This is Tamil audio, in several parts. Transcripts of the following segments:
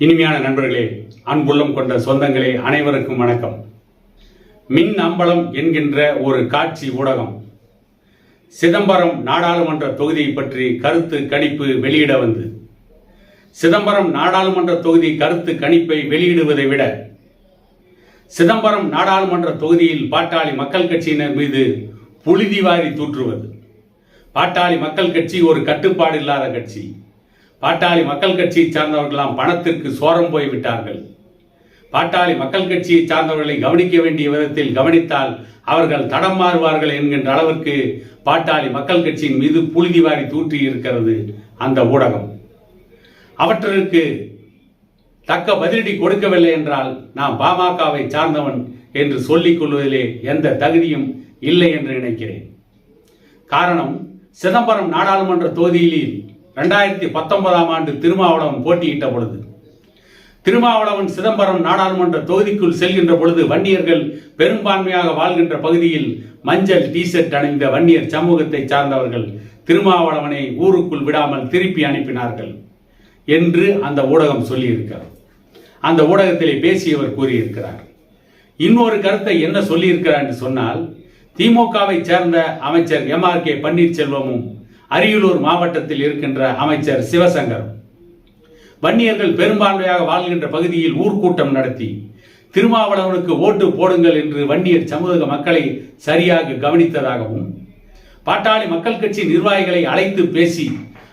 இனிமையான நண்பர்களே அன்புள்ளம் கொண்ட சொந்தங்களே அனைவருக்கும் வணக்கம். மின் அம்பலம் என்கின்ற ஒரு காட்சி ஊடகம் சிதம்பரம் நாடாளுமன்ற தொகுதியை பற்றி கருத்து கணிப்பு வெளியிட வந்து சிதம்பரம் நாடாளுமன்ற தொகுதி கருத்து கணிப்பை வெளியிடுவதை விட சிதம்பரம் நாடாளுமன்ற தொகுதியில் பாட்டாளி மக்கள் கட்சியினர் மீது புழுதி வாரி தூற்றுவது. பாட்டாளி மக்கள் கட்சி ஒரு கட்டுப்பாடு இல்லாத கட்சி. பாட்டாளி மக்கள் கட்சியை சார்ந்தவர்களாம் பணத்திற்கு சோரம் போய் விட்டார்கள். பாட்டாளி மக்கள் கட்சியை சார்ந்தவர்களை கவனிக்க வேண்டிய விதத்தில் கவனித்தால் அவர்கள் தடம் மாறுவார்கள் என்கின்ற அளவிற்கு பாட்டாளி மக்கள் கட்சியின் மீது புழுதி வாரி தூற்றி இருக்கிறது அந்த ஊடகம். அவற்றிற்கு தக்க பதிலடி கொடுக்கவில்லை என்றால் நான் பாமகவை சார்ந்தவன் என்று சொல்லிக் கொள்வதிலே எந்த தகுதியும் இல்லை என்று நினைக்கிறேன். காரணம் சிதம்பரம் நாடாளுமன்ற தொகுதியில் ரெண்டாயிரத்தி பத்தொன்பதாம் ஆண்டு திருமாவளவன் போட்டியிட்ட பொழுது திருமாவளவன் சிதம்பரம் நாடாளுமன்ற தொகுதிக்குள் செல்கின்ற பொழுது வன்னியர்கள் பெரும்பான்மையாக வாழ்கின்ற பகுதியில் மஞ்சள் டிஷர்ட் அணிந்த வன்னியர் சமூகத்தை சார்ந்தவர்கள் திருமாவளவனை ஊருக்குள் விடாமல் திருப்பி அனுப்பினார்கள் என்று அந்த ஊடகம் சொல்லியிருக்கிறார் அந்த ஊடகத்திலே பேசியவர் கூறியிருக்கிறார். இன்னொரு கருத்தை என்ன சொல்லியிருக்கிறார் என்று சொன்னால் திமுகவை சேர்ந்த அமைச்சர் எம் ஆர் கே பன்னீர்செல்வமும் அரியலூர் மாவட்டத்தில் இருக்கின்ற அமைச்சர் சிவசங்கர். வன்னியர்கள் பெரும்பான்மையாக வாழ்கின்ற பகுதியில் ஊர்க்கூட்டம் நடத்தி திருமாவளவனுக்கு ஓட்டு போடுங்கள் என்று வன்னியர் சமூக மக்களை சரியாக கவனித்ததாகவும் பாட்டாளி மக்கள் கட்சி நிர்வாகிகளை அழைத்து பேசி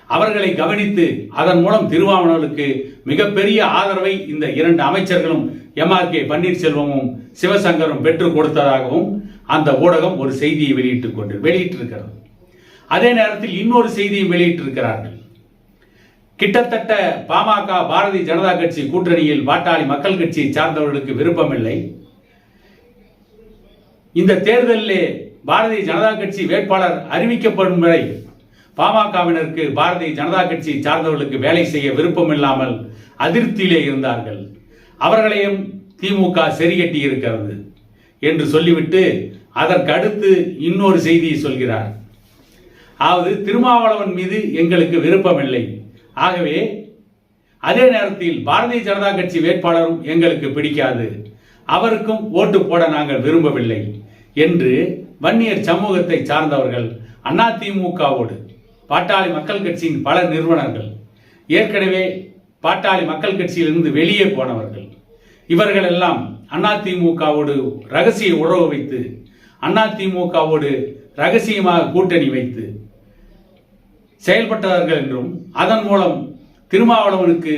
அவர்களை கவனித்து அதன் மூலம் திருமாவளவனுக்கு மிகப்பெரிய ஆதரவை இந்த இரண்டு அமைச்சர்களும் எம் ஆர் கே பன்னீர்செல்வமும் சிவசங்கரும் பெற்றுக் கொடுத்ததாகவும் அந்த ஊடகம் ஒரு செய்தியை வெளியிட்டுக் கொண்டு வெளியிட்டிருக்கிறது. அதே நேரத்தில் இன்னொரு செய்தியை வெளியிட்டிருக்கிறார்கள். கிட்டத்தட்ட பாமக பாரதிய ஜனதா கட்சி கூட்டணியில் பாட்டாளி மக்கள் கட்சியை சார்ந்தவர்களுக்கு விருப்பமில்லை. இந்த தேர்தலிலே பாரதிய ஜனதா கட்சி வேட்பாளர் அறிவிக்கப்படும் வரை பாமகவினருக்கு பாரதிய ஜனதா கட்சியை சார்ந்தவர்களுக்கு வேலை செய்ய விருப்பம் இல்லாமல் அதிருப்தியிலே இருந்தார்கள். அவர்களையும் திமுக செறிகட்டி இருக்கிறது என்று சொல்லிவிட்டு அதற்கு அடுத்து இன்னொரு செய்தியை சொல்கிறார். அதாவது திருமாவளவன் மீது எங்களுக்கு விருப்பமில்லை. ஆகவே அதே நேரத்தில் பாரதிய ஜனதா கட்சி வேட்பாளரும் எங்களுக்கு பிடிக்காது. அவருக்கும் ஓட்டு போட நாங்கள் விரும்பவில்லை என்று வன்னியர் சமூகத்தை சார்ந்தவர்கள் அதிமுகவோடு பாட்டாளி மக்கள் கட்சியின் பல நிறுவனர்கள் ஏற்கனவே பாட்டாளி மக்கள் கட்சியிலிருந்து வெளியே போனவர்கள் இவர்கள் எல்லாம் அதிமுகவோடு ரகசிய உறவு வைத்து அதிமுகவோடு ரகசியமாக கூட்டணி வைத்து செயல்பட்டவர்கள் என்றும் அதன் மூலம் திருமாவளவனுக்கு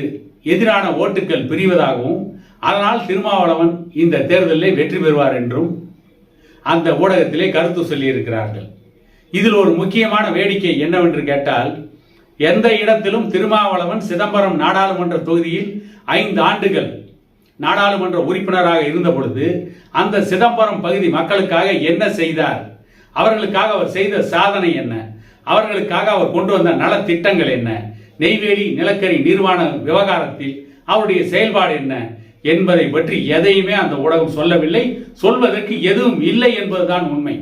எதிரான ஓட்டுகள் பிரிவதாகவும் அதனால் திருமாவளவன் இந்த தேர்தலில் வெற்றி பெறுவார் என்றும் அந்த ஊடகத்திலே கருத்து சொல்லியிருக்கிறார்கள். இதில் ஒரு முக்கியமான வேடிக்கை என்னவென்று கேட்டால் எந்த இடத்திலும் திருமாவளவன் சிதம்பரம் நாடாளுமன்ற தொகுதியில் ஐந்து ஆண்டுகள் நாடாளுமன்ற உறுப்பினராக இருந்த பொழுது அந்த சிதம்பரம் பகுதி மக்களுக்காக என்ன செய்தார்? அவர்களுக்காக அவர் செய்த சாதனை என்ன? அவர்களுக்காக அவர் கொண்டு வந்த நலத்திட்டங்கள் என்ன? நெய்வேலி நிலக்கரி நிர்வாண விவகாரத்தில் அவருடைய செயல்பாடு என்ன? என்பதை பற்றி எதையுமே அந்த ஊடகம் சொல்லவில்லை. சொல்வதற்கு எதுவும் இல்லை என்பதுதான் உண்மை.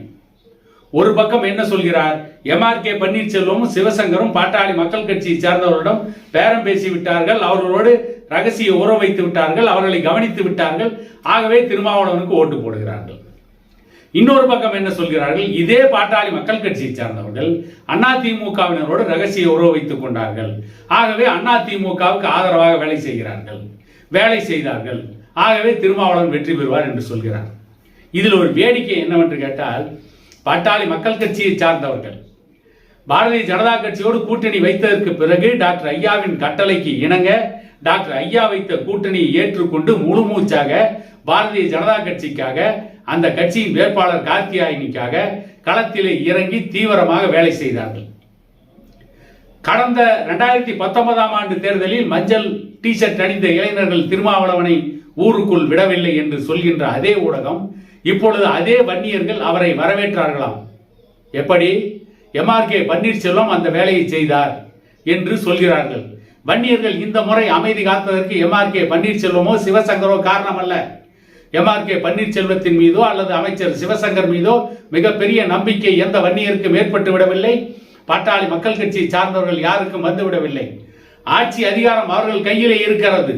ஒரு பக்கம் என்ன சொல்கிறார்? எம்ஆர்கே பன்னீர்செல்வமும் சிவசங்கரும் பாட்டாளி மக்கள் கட்சியை சார்ந்தவர்களிடம் பேரம் பேசி விட்டார்கள். அவர்களோடு ரகசிய உறவு வைத்து விட்டார்கள். அவர்களை கவனித்து விட்டார்கள். ஆகவே திருமாவளவனுக்கு ஓட்டு போடுகிறார்கள். இன்னொரு பக்கம் என்ன சொல்கிறார்கள்? இதே பாட்டாளி மக்கள் கட்சியை சார்ந்தவர்கள் அதிமுகவினரோடு ரகசிய உறவு வைத்துக் கொண்டார்கள். ஆகவே அதிமுகவுக்கு ஆதரவாக வேலை செய்கிறார்கள். வேலை செய்தார்கள். ஆகவே திருமாவளவன் வெற்றி பெறுவார் என்று சொல்கிறார். இதில் ஒரு வேடிக்கை என்னவென்று கேட்டால் பாட்டாளி மக்கள் கட்சியை சார்ந்தவர்கள் பாரதிய ஜனதா கட்சியோடு கூட்டணி வைத்ததற்கு பிறகு டாக்டர் ஐயாவின் கட்டளைக்கு இணங்க டாக்டர் ஐயா வைத்த கூட்டணியை ஏற்றுக்கொண்டு முழு மூச்சாக பாரதிய ஜனதா கட்சிக்காக அந்த கட்சியின் வேட்பாளர் கார்த்தியாயினிக்காக களத்திலே இறங்கி தீவிரமாக வேலை செய்தார்கள். கடந்த ரெண்டாயிரத்தி பத்தொன்பதாம் ஆண்டு தேர்தலில் மஞ்சள் டிஷர்ட் அணிந்த இளைஞர்கள் திருமாவளவனை ஊருக்குள் விடவில்லை என்று சொல்கின்ற அதே ஊடகம் இப்பொழுது அதே வன்னியர்கள் அவரை வரவேற்றார்களாம். எப்படி? எம்ஆர்கே பன்னீர்செல்வம் அந்த வேலையை செய்தார் என்று சொல்கிறார்கள். வன்னியர்கள் இந்த முறை அமைதி காத்ததற்கு எம்ஆர்கே பன்னீர்செல்வமோ சிவசங்கரோ காரணம் அல்ல எம்ஆர்கே பன்னீர்செல்வத்தின் மீதோ அல்லது அமைச்சர் சிவசங்கர் மீதோ மிகப்பெரிய நம்பிக்கை எந்த வன்னியருக்கும் ஏற்பட்டு விடவில்லை. பாட்டாளி மக்கள் கட்சியை சார்ந்தவர்கள் யாருக்கும் வந்துவிடவில்லை ஆட்சி அதிகாரம் அவர்கள் கையிலே இருக்கிறது.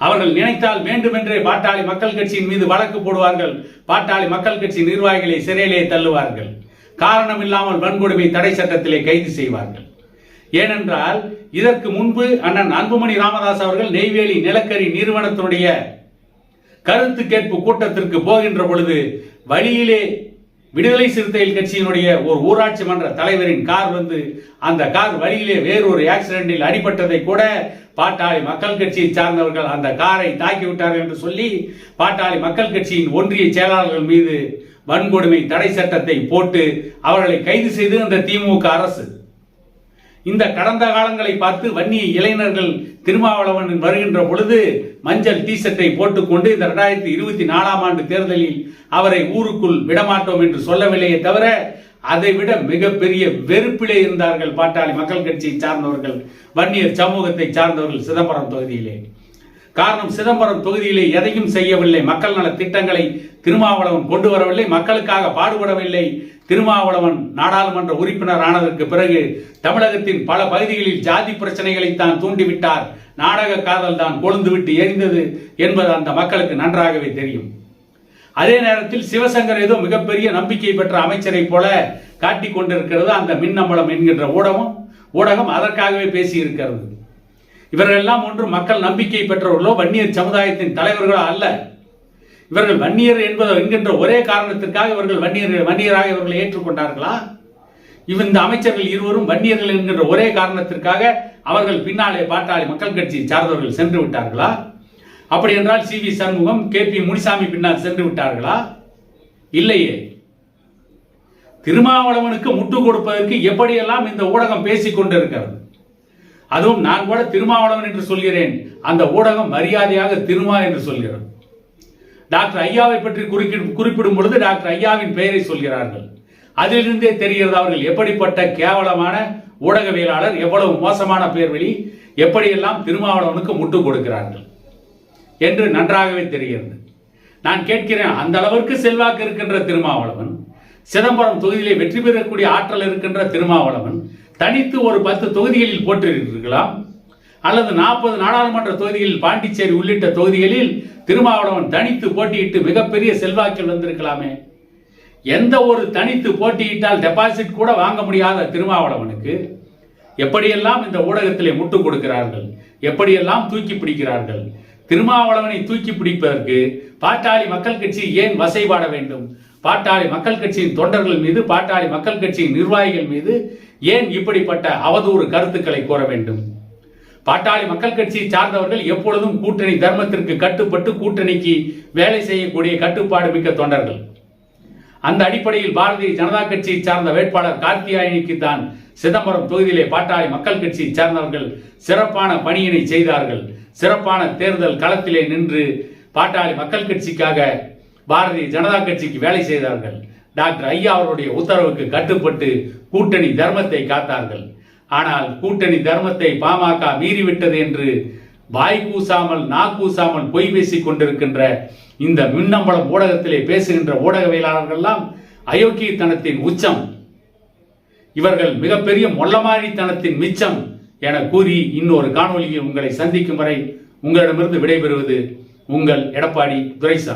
அவர்கள் நினைத்தால் வேண்டுமென்றே பாட்டாளி மக்கள் கட்சியின் மீது வழக்கு போடுவார்கள். பாட்டாளி மக்கள் கட்சி நிர்வாகிகளை சிறையிலே தள்ளுவார்கள். காரணம் இல்லாமல் வன்கொடுமை தடை சட்டத்திலே கைது செய்வார்கள். ஏனென்றால் இதற்கு முன்பு அண்ணன் அன்புமணி ராமதாஸ் அவர்கள் நெய்வேலி நிலக்கரி நிறுவனத்தினுடைய கருத்து கேட்பு கூட்டத்திற்கு போகின்ற பொழுது வழியிலே விடுதலை சிறுத்தைகள் கட்சியினுடைய ஒரு ஊராட்சி மன்ற தலைவரின் கார் வந்து அந்த கார் வழியிலே வேறொரு ஆக்சிடென்டில் அடிபட்டதை கூட பாட்டாளி மக்கள் கட்சியை சார்ந்தவர்கள் அந்த காரை தாக்கிவிட்டார்கள் என்று சொல்லி பாட்டாளி மக்கள் கட்சியின் ஒன்றிய செயலாளர்கள் மீது வன்கொடுமை தடை சட்டத்தை போட்டு அவர்களை கைது செய்து அந்த திமுக அரசு. இந்த கடந்த காலங்களை பார்த்து வன்னிய இளைஞர்கள் திருமாவளவன் வருகின்ற பொழுது மஞ்சள் டி ஷர்ட்டை போட்டுக்கொண்டு இந்த ரெண்டாயிரத்தி இருபத்தி நாலாம் ஆண்டு தேர்தலில் அவரை ஊருக்குள் விடமாட்டோம் என்று சொல்லவில்லையே தவிர அதை விட மிகப்பெரிய வெறுப்பிலே இருந்தார்கள் பாட்டாளி மக்கள் கட்சியை சார்ந்தவர்கள் வன்னியர் சமூகத்தை சார்ந்தவர்கள் சிதம்பரம் தொகுதியிலே. காரணம் சிதம்பரம் தொகுதியிலே எதையும் செய்யவில்லை. மக்கள் நல திட்டங்களை திருமாவளவன் கொண்டு வரவில்லை. மக்களுக்காக பாடுபடவில்லை. திருமாவளவன் நாடாளுமன்ற உறுப்பினர் ஆனதற்கு பிறகு தமிழகத்தின் பல பகுதிகளில் ஜாதி பிரச்சனைகளை தான் தூண்டிவிட்டார். நாடக காதல் தான் கொழுந்துவிட்டு எரிந்தது என்பது அந்த மக்களுக்கு நன்றாகவே தெரியும். அதே நேரத்தில் சிவசங்கர் ஏதோ மிகப்பெரிய நம்பிக்கை பெற்ற அமைச்சரை போல காட்டிக் கொண்டிருக்கிறது அந்த மின்னம்பலம் என்கின்ற ஊடகம். ஊடகம் அதற்காகவே பேசியிருக்கிறது. இவர்கள் எல்லாம் ஒன்று மக்கள் நம்பிக்கை பெற்றவர்களோ வன்னியர் சமுதாயத்தின் தலைவர்களோ அல்ல. இவர்கள் வன்னியர் என்பது என்கின்ற ஒரே காரணத்திற்காக இவர்கள் வன்னியர் வன்னியராக இவர்களை ஏற்றுக்கொண்டார்களா? இந்த அமைச்சர்கள் இருவரும் வன்னியர்கள் என்கின்ற ஒரே காரணத்திற்காக அவர்கள் பின்னாலே பாட்டாளி மக்கள் கட்சியை சார்ந்தவர்கள் சென்று விட்டார்களா? அப்படி என்றால் C. V. Shanmugam K. P. Munisamy பின்னால் சென்று விட்டார்களா? இல்லையே. திருமாவளவனுக்கு முட்டு கொடுப்பதற்கு எப்படியெல்லாம் இந்த ஊடகம் பேசிக் கொண்டிருக்கிறது? அதுவும் நான் கூட திருமாவளவன் என்று சொல்கிறேன். அந்த ஊடகம் மரியாதையாக திருமா என்று சொல்கிறது. டாக்டர் ஐயாவை பற்றி குறிப்பிடும் குறிப்பிடும் பொழுது டாக்டர் ஐயாவின் பெயரை சொல்கிறார்கள். அதிலிருந்தே தெரிகிறது அவர்கள் எப்படிப்பட்ட கேவலமான ஊடகவியலாளர் எவ்வளவு மோசமான பேர் எப்படியெல்லாம் திருமாவளவனுக்கு முட்டு கொடுக்கிறார்கள் என்று நன்றாகவே தெரிகிறது. நான் கேட்கிறேன் அந்த அளவிற்கு செல்வாக்கு இருக்கின்ற திருமாவளவன் சிதம்பரம் தொகுதியிலே வெற்றி பெறக்கூடிய ஆற்றல் இருக்கின்ற திருமாவளவன் தனித்து ஒரு பத்து தொகுதிகளில் போட்டிருக்கிறீர்களா அல்லது நாற்பது நாடாளுமன்ற தொகுதிகளில் பாண்டிச்சேரி உள்ளிட்ட தொகுதிகளில் திருமாவளவன் தனித்து போட்டியிட்டு மிகப்பெரிய செல்வாக்கில் வந்திருக்கலாமே. எந்த ஒரு தனித்து போட்டியிட்டால் டெபாசிட் கூட வாங்க முடியாத திருமாவளவனுக்கு எப்படியெல்லாம் இந்த ஊடகத்திலே முட்டு கொடுக்கிறார்கள் எப்படியெல்லாம் தூக்கி பிடிக்கிறார்கள் திருமாவளவனை தூக்கி பிடிப்பதற்கு பாட்டாளி மக்கள் கட்சி ஏன் வசைபாட வேண்டும்? பாட்டாளி மக்கள் கட்சியின் தொண்டர்கள் மீது பாட்டாளி மக்கள் கட்சியின் நிர்வாகிகள் மீது ஏன் இப்படிப்பட்ட அவதூறு கருத்துக்களை கூற வேண்டும்? பாட்டாளி மக்கள் கட்சியை சார்ந்தவர்கள் எப்பொழுதும் கூட்டணி தர்மத்திற்கு கட்டுப்பட்டு கூட்டணிக்கு வேலை செய்யக்கூடிய கட்டுப்பாடு மிக்க தொண்டர்கள். அந்த அடிப்படையில் பாரதிய ஜனதா கட்சியை சார்ந்த வேட்பாளர் கார்த்தியாயனிக்கு தான் சிதம்பரம் தொகுதியிலே பாட்டாளி மக்கள் கட்சியை சார்ந்தவர்கள் சிறப்பான பணியினை செய்தார்கள். சிறப்பான தேர்தல் களத்திலே நின்று பாட்டாளி மக்கள் கட்சிக்காக பாரதிய ஜனதா கட்சிக்கு வேலை செய்தார்கள். டாக்டர் ஐயா அவருடைய உத்தரவுக்கு கட்டுப்பட்டு கூட்டணி தர்மத்தை காத்தார்கள். ஆனால் கூட்டணி தர்மத்தை பாமக மீறிவிட்டது என்று வாய் கூசாமல் நா கூசாமல் பொய் பேசிக் கொண்டிருக்கின்ற இந்த மின்னம்பலம் ஊடகத்திலே பேசுகின்ற ஊடகவியலாளர்கள்லாம் அயோக்கியத்தனத்தின் உச்சம். இவர்கள் மிகப்பெரிய மொள்ளமாரித்தனத்தின் மிச்சம் என கூறி இன்னொரு காணொலியில் உங்களை சந்திக்கும் வரை உங்களிடமிருந்து விடைபெறுவது உங்கள் எடப்பாடி துரைசா